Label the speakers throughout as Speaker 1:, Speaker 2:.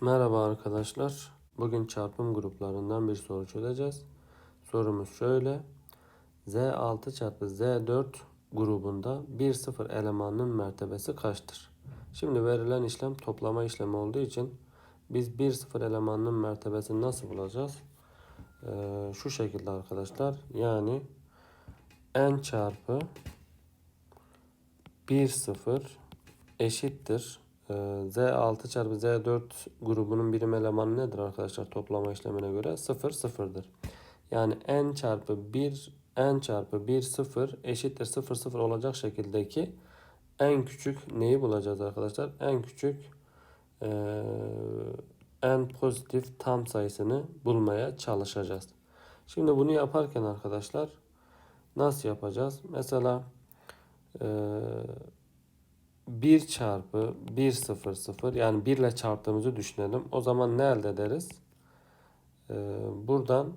Speaker 1: Merhaba arkadaşlar. Bugün çarpım gruplarından bir soru çözeceğiz. Sorumuz şöyle. Z6 çarpı Z4 grubunda 1 sıfır elemanının mertebesi kaçtır? Şimdi verilen işlem toplama işlemi olduğu için biz 1 sıfır elemanının mertebesini nasıl bulacağız? Ee, şu şekilde arkadaşlar. Yani n çarpı 1 sıfır eşittir. Ee, Z6 çarpı Z4 grubunun birim elemanı nedir arkadaşlar toplama işlemine göre? 0 sıfırdır. Yani n çarpı 1 n çarpı 1 0 eşittir 0 0 olacak şekildeki en küçük neyi bulacağız arkadaşlar? En küçük en pozitif tam sayısını bulmaya çalışacağız. Şimdi bunu yaparken arkadaşlar nasıl yapacağız? Mesela eee 1 çarpı 1 0 0 yani 1 ile çarptığımızı düşünelim. O zaman ne elde ederiz? Ee, buradan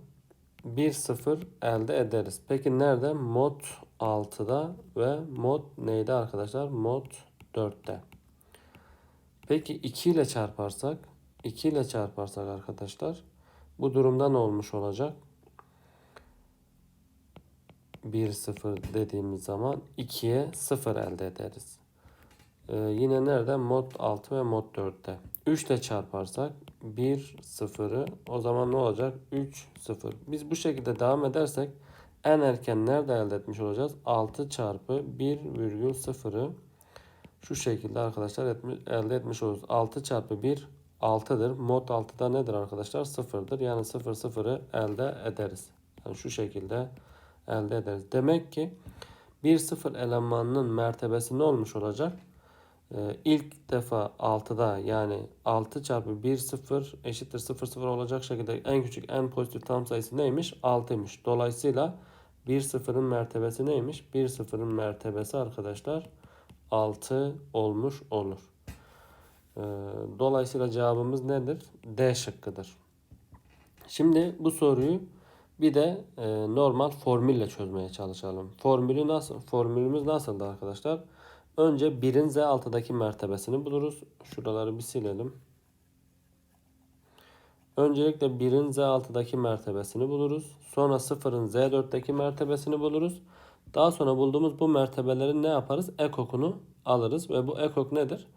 Speaker 1: 1 0 elde ederiz. Peki nerede? Mod 6'da ve mod neydi arkadaşlar? Mod 4'te. Peki 2 ile çarparsak 2 ile çarparsak arkadaşlar bu durumda ne olmuş olacak? 1 0 dediğimiz zaman 2'ye 0 elde ederiz. Ee, yine nerede? Mod 6 ve mod 4'te. 3 ile çarparsak 1 0'ı o zaman ne olacak? 3 0. Biz bu şekilde devam edersek en erken nerede elde etmiş olacağız? 6 çarpı 1 virgül 0'ı şu şekilde arkadaşlar etmiş, elde etmiş oluruz. 6 çarpı 1 6'dır. Mod 6'da nedir arkadaşlar? 0'dır. Yani 0 0'ı elde ederiz. Yani şu şekilde elde ederiz. Demek ki 1 0 elemanının mertebesi ne olmuş olacak? Ee, ilk defa 6'da yani 6 çarpı 1 0 eşittir 0 0 olacak şekilde en küçük en pozitif tam sayısı neymiş? 6'ymış. Dolayısıyla 1 0'ın mertebesi neymiş? 1 0'ın mertebesi arkadaşlar 6 olmuş olur. Ee, dolayısıyla cevabımız nedir? D şıkkıdır. Şimdi bu soruyu bir de e, normal formülle çözmeye çalışalım. Formülü nasıl? Formülümüz nasıldı arkadaşlar? Önce 1'in Z6'daki mertebesini buluruz. Şuraları bir silelim. Öncelikle 1'in Z6'daki mertebesini buluruz. Sonra 0'ın Z4'teki mertebesini buluruz. Daha sonra bulduğumuz bu mertebelerin ne yaparız? Ekokunu alırız ve bu ekok nedir?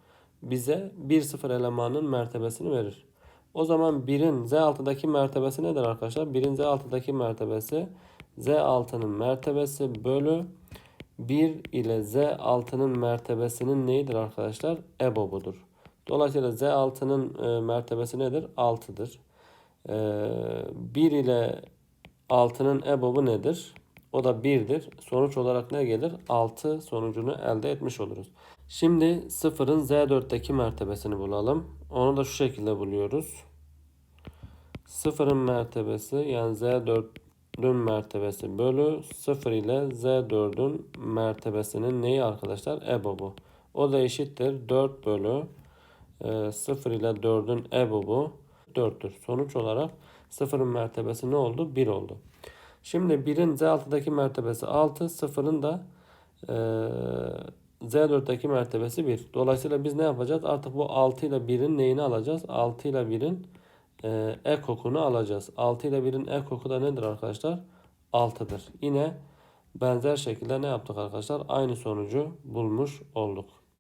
Speaker 1: Bize 1 0 elemanının mertebesini verir. O zaman 1'in Z6'daki mertebesi nedir arkadaşlar? 1'in Z6'daki mertebesi Z6'nın mertebesi bölü 1 ile Z6'nın mertebesinin neyidir arkadaşlar? EBOB'udur. Dolayısıyla Z6'nın e, mertebesi nedir? 6'dır. E, 1 ile 6'nın EBOB'u nedir? O da 1'dir. Sonuç olarak ne gelir? 6 sonucunu elde etmiş oluruz. Şimdi 0'ın Z4'teki mertebesini bulalım. Onu da şu şekilde buluyoruz. 0'ın mertebesi yani Z4 4'ün mertebesi bölü 0 ile Z4'ün mertebesinin neyi arkadaşlar? EBOB'u. O da eşittir 4 bölü e, 0 ile 4'ün EBOB'u 4'tür. Sonuç olarak 0'ın mertebesi ne oldu? 1 oldu. Şimdi 1'in Z6'daki mertebesi 6, 0'ın da e, Z4'teki mertebesi 1. Dolayısıyla biz ne yapacağız? Artık bu 6 ile 1'in neyini alacağız? 6 ile 1'in e, ekokunu alacağız. 6 ile 1'in ekoku da nedir arkadaşlar? 6'dır. Yine benzer şekilde ne yaptık arkadaşlar? Aynı sonucu bulmuş olduk.